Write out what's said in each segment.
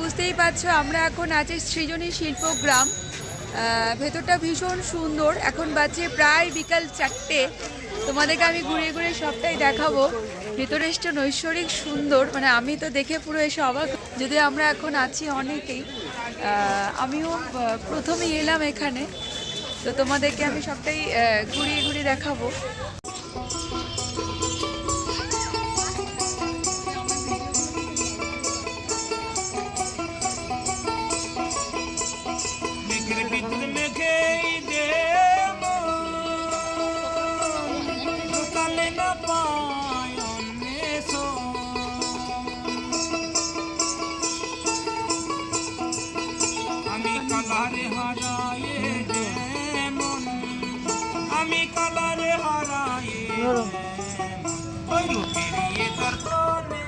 বুঝতেই পারছ আমরা এখন আছি সৃজনী শিল্পগ্রাম ভেতরটা ভীষণ সুন্দর। এখন বাজে প্রায় বিকাল চারটে। তোমাদেরকে আমি ঘুরে ঘুরে সবটাই দেখাবো। ভেতরে ভেতরেরটা নৈসর্গিক সুন্দর। মানে আমি তো দেখে পুরো এসে অবাক। যদি আমরা এখন আছি অনেকেই। আমিও আহ, প্রথমেই এলাম এখানে। তো তোমাদেরকে আমি সবটাই ঘুরিয়ে ঘুরিয়ে দেখাবো। কালারে হারায়ে যেমন আমি কালারে হারায়ে ওই রূপেরিয়ে দর্পণে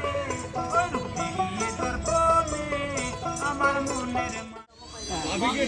ওই রূপেরিয়ে দর্পণে আমার মনের মা-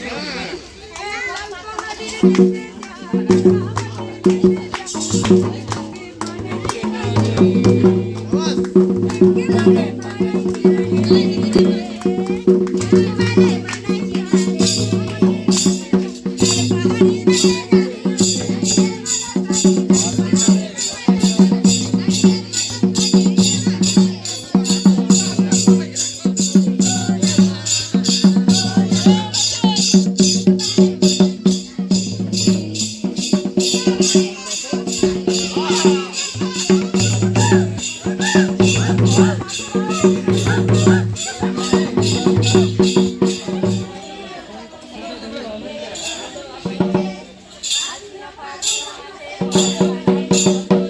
কিন্তু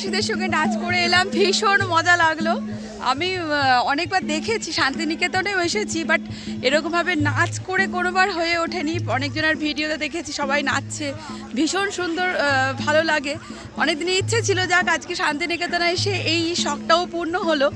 আদিবাসীদের সঙ্গে নাচ করে এলাম, ভীষণ মজা লাগল। আমি অনেকবার দেখেছি, শান্তিনিকেতনেও এসেছি বাট এরকমভাবে নাচ করে কোনোবার হয়ে ওঠেনি। অনেকজনের ভিডিওতে দেখেছি, সবাই নাচছে। ভীষণ সুন্দর ভালো লাগে। অনেকদিনই ইচ্ছে ছিল, যাক, আজকে শান্তিনিকেতনে এসে এই শখটাও পূর্ণ হলো।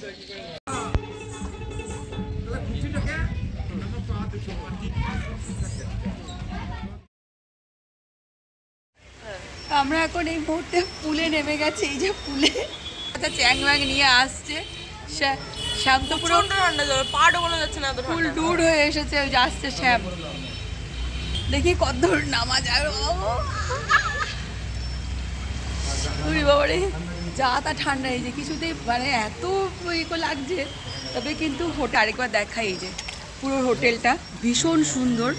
আমরা এখন এই মুহূর্তে পুলে নেমে গেছি এই যে পুলে। আচ্ছা চ্যাং ম্যাং নিয়ে আসছে। শ্যাম তো পুরো ঠান্ডা জল পা ডোবানো যাচ্ছে না ফুল ডুড হয়ে এসেছে ওই যে আসছে শ্যাম। দেখি কত নামা যায়। বাবা বাবারে। যা তা ঠান্ডা এই যে কিছুতেই মানে এত ইকো লাগছে। তবে কিন্তু হোটেল আরেকবার দেখাই এই যে পুরো হোটেলটা ভীষণ সুন্দর।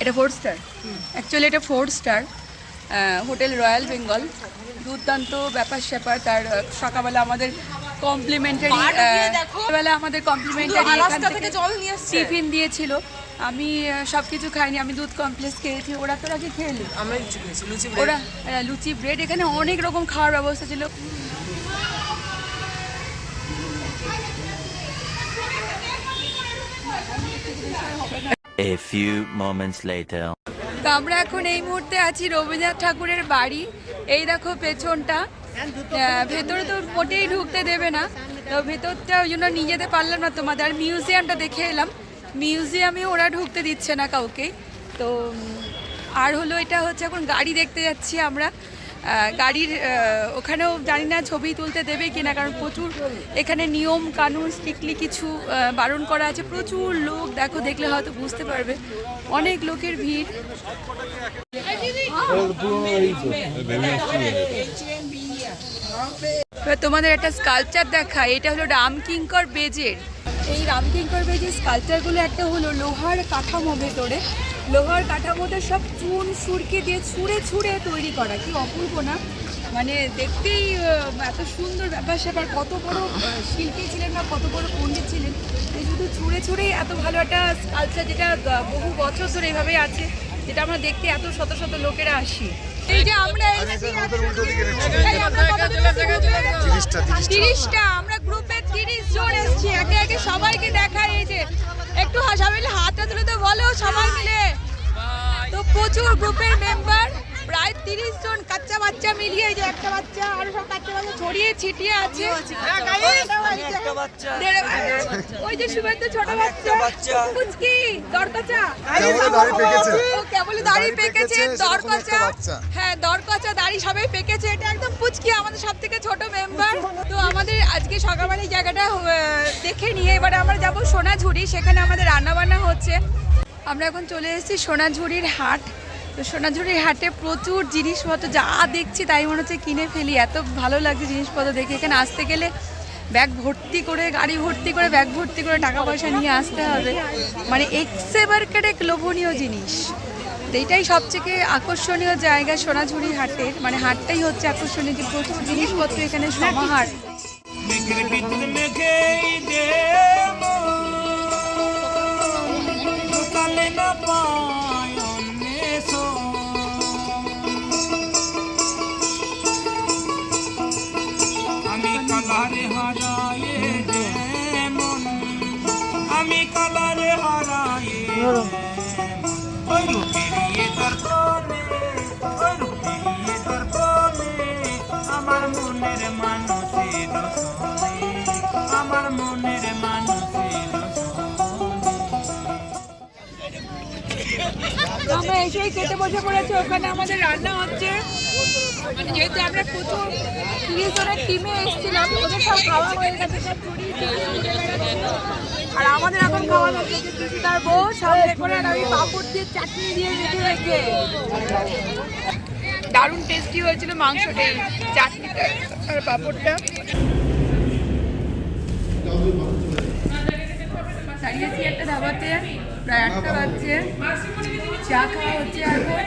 এটা ফোর স্টার অ্যাকচুয়ালি এটা four star hotel Royal Bengal. দুর্দান্ত ব্যাপার স্যাপার তার সকালবেলা আমাদের কমপ্লিমেন্টারি দেখো। বেলা আমাদের কমপ্লিমেন্টারি টিফিন দিয়েছিল। আমি সব কিছু খাইনি আমি দুধ কমপ্লেক্স খেয়েছি ওরা তোরা কি খেয়ে নিলি? আমরা লুচি খেয়েছি লুচি ওরা লুচি ব্রেড এখানে অনেক রকম খাওয়ার ব্যবস্থা ছিল। A few moments later. তো আমরা এখন এই মুহূর্তে আছি রবীন্দ্রনাথ ঠাকুরের বাড়ি। এই দেখো পেছনটা। ভেতরে তো মোটেই ঢুকতে দেবে না। তো ভেতরটা ওই জন্য নিয়ে যেতে পারলাম না তোমাদের। আর মিউজিয়ামটা দেখে এলাম। মিউজিয়ামে ওরা ঢুকতে দিচ্ছে না কাউকে তো আর হলো এটা হচ্ছে এখন গাড়ি দেখতে যাচ্ছি আমরা গাড়ির ওখানেও জানি না ছবি তুলতে দেবে কিনা কারণ প্রচুর এখানে নিয়ম কানুন স্ট্রিক্টলি কিছু বারণ করা আছে প্রচুর লোক দেখো দেখলে হয়তো বুঝতে পারবে অনেক লোকের ভিড় এবার তোমাদের একটা স্কাল্পচার দেখায় এটা হলো রামকিঙ্কর বেজের। এই রামকিঙ্কর বেজের স্কাল্পচারগুলো একটা হলো লোহার কাঠামো ভেতরে। লোহার কাঠামোতে সব চুন সুরকে দিয়ে ছুঁড়ে ছুঁড়ে তৈরি করা কি অপূর্ব না? মানে দেখতেই এত সুন্দর ব্যাপার স্যাপার কত বড় শিল্পী ছিলেন বা কত বড় পণ্ডিত ছিলেন এই শুধু ছুঁড়ে ছুঁড়েই এত ভালো একটা স্কাল্পচার যেটা বহু বছর ধরে এইভাবেই আছে যেটা আমরা দেখতে এত শত শত লোকেরা আসি। এই যে আমরা গ্রুপে তিরিশটা। আমরা গ্রুপে তিরিশ জন এসেছি। একে একে সবাইকে দেখাই এই যে, একটু সবাই মিলে তুলে তো বলো সবাই মিলে। তো প্রচুর গ্রুপের মেম্বার প্রায় তিরিশ জন কাচ্চা বাচ্চা মিলিয়ে যে একটা বাচ্চা আর সব কাচ্চা বাচ্চা ছড়িয়ে ছিটিয়ে আছে। ওই যে শুভেন্দু ছোট বাচ্চা। কুচকি দরকাচা। কেবলই দাড়ি পেকেছে। দরকাচা। হ্যাঁ দরকাচা দাড়ি সবাই পেকেছে। এটা একদম পুচকি আমাদের সব থেকে ছোট মেম্বার তো আমাদের আজকে সকালবেলা এই জায়গাটা দেখে নিয়ে এবারে আমরা যাব সোনাঝুরি। সেখানে আমাদের রান্না বান্না হচ্ছে। আমরা এখন চলে এসেছি সোনাঝুরির হাট। তো সোনাঝুরির হাটে প্রচুর জিনিসপত্র, যা দেখছি তাই মনে হচ্ছে কিনে ফেলি। এত ভালো লাগছে জিনিসপত্র দেখে। এখানে আসতে গেলে ব্যাগ ভর্তি করে, গাড়ি ভর্তি করে, ব্যাগ ভর্তি করে টাকা পয়সা নিয়ে আসতে হবে। মানে এক্সেবারকার এক লোভনীয় জিনিস। এইটাই সবথেকে আকর্ষণীয় জায়গা সোনাঝুরি হাটের। মানে হাটটাই হচ্ছে আকর্ষণীয় যে প্রচুর জিনিসপত্র এখানে সমাহার। মনের মানুষের আমার মনের মানুষের আমরা এসেই খেতে বসে পড়েছি, ওখানে আমাদের রান্না হচ্ছে। মানে যেহেতু আমরা প্রচুর তিরিশ টিমে এসেছিলাম, ওদের সব খাওয়া হয়ে গেছে। আর আমাদের এখন খাওয়া হচ্ছে তার বউ, সামনে করে আমি পাঁপড় দিয়ে চাটনি দিয়ে রেখে রেখে দারুণ টেস্টি হয়েছিল মাংসটা চাটনিটা। আর পাঁপড়টা। দাঁড়িয়েছি একটা ধাবাতে প্রায় আটটা বাজছে। চা খাওয়া হচ্ছে এখন।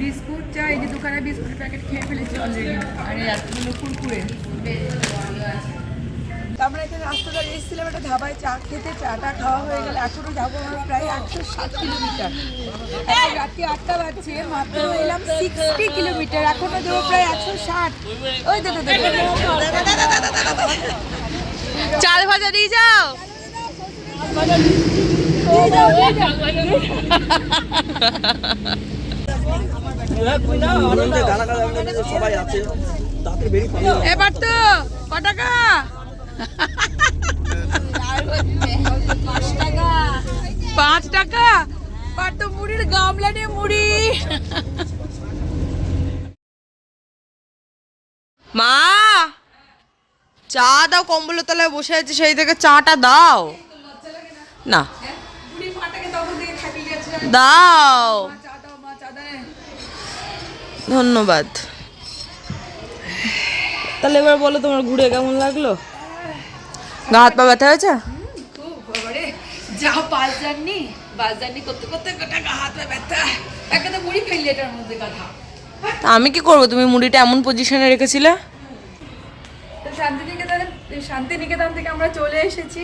বিস্কুট চা, এই যে দোকানে বিস্কুট প্যাকেট খেয়ে ফেলেছি অলরেডি আর এতগুলো কুরকুরে। তো আমরা এখানে রাস্তা ধরে এসেছিলাম একটা ধাবায় চা খেতে চাটা খাওয়া হয়ে গেলে এখনও যাব আমরা প্রায় একশো ষাট কিলোমিটার এখন রাত্রি আটটা বাজছে মাত্র এলাম সিক্সটি কিলোমিটার এখনও যাব প্রায় একশো ষাট ওই দেখো চাল ভাজা দিয়ে যাও এবার তো ক টাকা পাঁচ টাকা? পার মুড়ির গামলা নিয়ে মুড়ি। মা, চা দাও, কম্বলের তলায় বসে আছে, সেই থেকে চাটা দাও। না। দাও। ধন্যবাদ। তাহলে এবার বলো তোমার ঘুরে কেমন লাগল? গা হাত পা ব্যথা হয়েছে? যা বাস জার্নি বাস জার্নি করতে করতে গোটা গা হাত পা ব্যথা। একটা তো মুড়ি ফেললি এটার মধ্যে কথা আমি কি করব? তুমি মুড়িটা এমন পজিশনে রেখেছিলে? তো শান্তিনিকেতন শান্তিনিকেতন থেকে আমরা চলে এসেছি।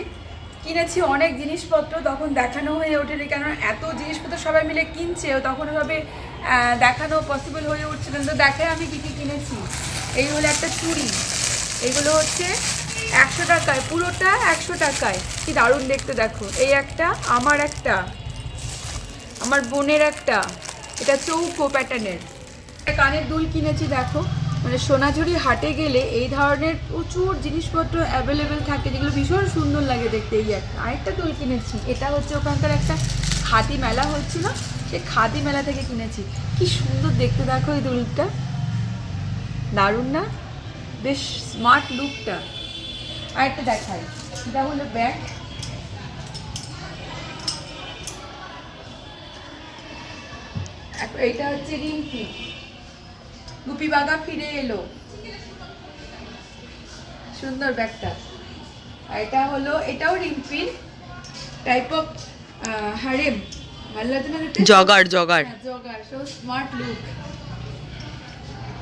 কিনেছি অনেক জিনিসপত্র তখন দেখানো হয়ে ওঠেনি। কেন এত জিনিসপত্র সবাই মিলে কিনছে তখন ওভাবে দেখানো পসিবল হয়ে উঠছিল না। তো দেখায় আমি কী কী কিনেছি। এই হলো একটা চুড়ি। এগুলো হচ্ছে একশো টাকায়, পুরোটা একশো টাকায়। কি দারুণ দেখতে দেখো। এই একটা, আমার একটা, আমার বোনের একটা। এটা চৌকো প্যাটার্নের। কানের দুল কিনেছি দেখো। মানে সোনাঝুরি হাটে গেলে এই ধরনের প্রচুর জিনিসপত্র অ্যাভেলেবেল থাকে, যেগুলো ভীষণ সুন্দর লাগে দেখতে এই একটা। আরেকটা দুল কিনেছি। এটা হচ্ছে ওখানকার একটা খাদি মেলা হচ্ছিল। সে খাদি মেলা থেকে কিনেছি। কি সুন্দর দেখতে দেখো এই দুলটা। দারুণ না? বেশ স্মার্ট লুকটা আর একটা দেখাই। এটা হলো ব্যাগ। এইটা হচ্ছে গুপি বাগা ফিরে এলো। সুন্দর ব্যাগটা। আর এটা হলো এটাও রিম্পির টাইপ অফ হারেম। ভালো লাগছে না jogger jogger jogger so smart look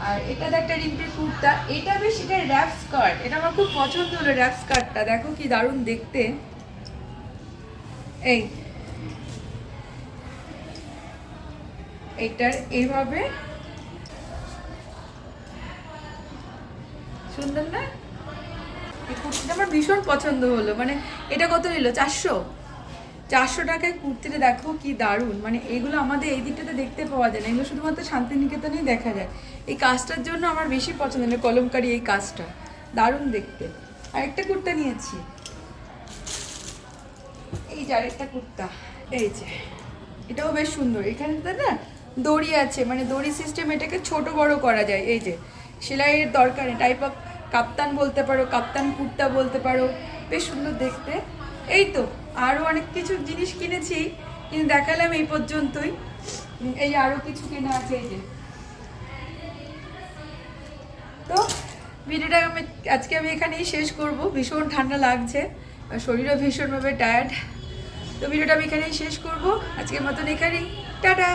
আর এটা তো একটা রিম্পির কুর্তা। এটা বেশ, এটা র্যাপ স্কার্ট এটা আমার খুব পছন্দ হলো র্যাপ স্কার্টটা দেখো কি দারুণ দেখতে। এই। এটার এইভাবে সুন্দর না? এই কুর্তিটা আমার ভীষণ পছন্দ হলো। মানে এটা কত নিল? চারশো? চারশো টাকায় কুর্তিটা দেখো কি দারুণ। মানে এগুলো আমাদের এই দিকটাতে দেখতে পাওয়া যায় না। এগুলো শুধুমাত্র শান্তিনিকেতনেই দেখা যায়। এই কাজটার জন্য আমার বেশি পছন্দ হলো কলমকারি এই কাজটা। দারুণ দেখতে। আরেকটা কুর্তা নিয়েছি। এই যে আরেকটা কুর্তা। এই যে। এটাও বেশ সুন্দর। এখানে তো না দড়ি আছে। মানে দড়ি সিস্টেম এটাকে ছোট বড় করা যায়। এই যে। সেলাইয়ের দরকার টাইপ অফ কাপ্তান বলতে পারো, কাপ্তান কুর্তা বলতে পারো। বেশ সুন্দর দেখতে। এই তো। আরও অনেক কিছু জিনিস কিনেছি, কিন্তু দেখালাম এই পর্যন্তই। এই আরও কিছু কেনা আছে এই যে। তো ভিডিওটা আমি আজকে আমি এখানেই শেষ করব। ভীষণ ঠান্ডা লাগছে শরীরও ভীষণভাবে টায়ার্ড তো ভিডিওটা আমি এখানেই শেষ করব। আজকের মতন এখানেই। টাটা!